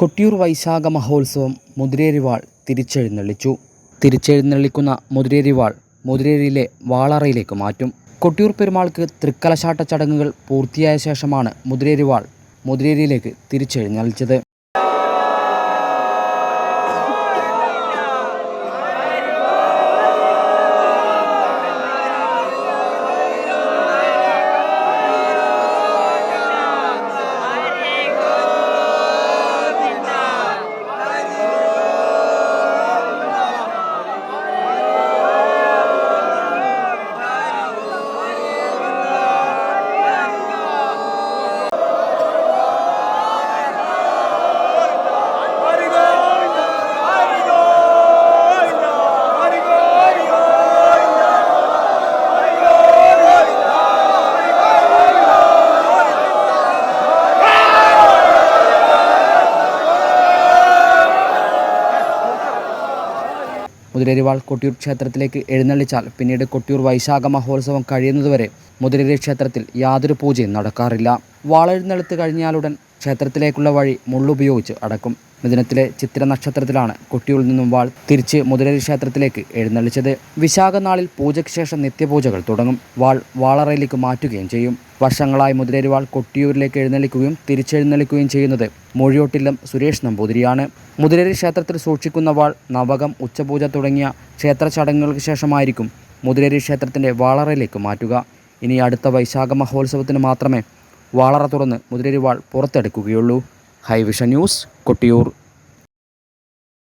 കൊട്ടിയൂർ വൈശാഖ മഹോത്സവം മുതിരേരിവാൾ തിരിച്ചെഴുന്നള്ളിച്ചു. തിരിച്ചെഴുന്നള്ളിക്കുന്ന മുതിരേരിവാൾ മുതിരേരിയിലെ വാളറയിലേക്ക് മാറ്റും. കൊട്ടിയൂർ പെരുമാൾക്ക് തൃക്കലശാട്ട ചടങ്ങുകൾ പൂർത്തിയായ ശേഷമാണ് മുതിരേരിവാൾ മുതിരേരിയിലേക്ക് തിരിച്ചെഴുന്നള്ളിച്ചത്. മുതിരേരിവാൾ കൊട്ടിയൂർ ക്ഷേത്രത്തിലേക്ക് എഴുന്നള്ളിച്ചാൽ പിന്നീട് കൊട്ടിയൂർ വൈശാഖ മഹോത്സവം കഴിയുന്നതുവരെ മുതിരേരി ക്ഷേത്രത്തിൽ യാതൊരു പൂജയും നടക്കാറില്ല. വാളെഴുന്നെടുത്ത് കഴിഞ്ഞാലുടൻ ക്ഷേത്രത്തിലേക്കുള്ള വഴി മുള്ളുപയോഗിച്ച് അടക്കും. മിഥുനത്തിലെ ചിത്ര നക്ഷത്രത്തിലാണ് കൊട്ടിയൂരിൽ നിന്നും വാൾ തിരിച്ച് മുതിരേരി ക്ഷേത്രത്തിലേക്ക് എഴുന്നള്ളിച്ചത്. വിശാഖ നാളിൽ പൂജയ്ക്ക് ശേഷം നിത്യപൂജകൾ തുടങ്ങും. വാൾ വാളറയിലേക്ക് മാറ്റുകയും ചെയ്യും. വർഷങ്ങളായി മുതിരേരി വാൾ കൊട്ടിയൂരിലേക്ക് എഴുന്നള്ളിക്കുകയും തിരിച്ചെഴുന്നള്ളിക്കുകയും ചെയ്യുന്നത് മൊഴിയോട്ടില്ലം സുരേഷ് നമ്പൂതിരിയാണ്. മുതിരേരി ക്ഷേത്രത്തിൽ സൂക്ഷിക്കുന്ന വാൾ നവകം ഉച്ചപൂജ തുടങ്ങിയ ക്ഷേത്ര ചടങ്ങുകൾക്ക് ശേഷമായിരിക്കും മുതിരേരി ക്ഷേത്രത്തിന്റെ വാളറയിലേക്ക് മാറ്റുക. ഇനി അടുത്ത വൈശാഖ മഹോത്സവത്തിന് മാത്രമേ വാളറ തുറന്ന് മുതിരേരി വാൾ പുറത്തെടുക്കുകയുള്ളൂ ഹൈവിഷ ന്യൂസ് കൊട്ടിയൂർ.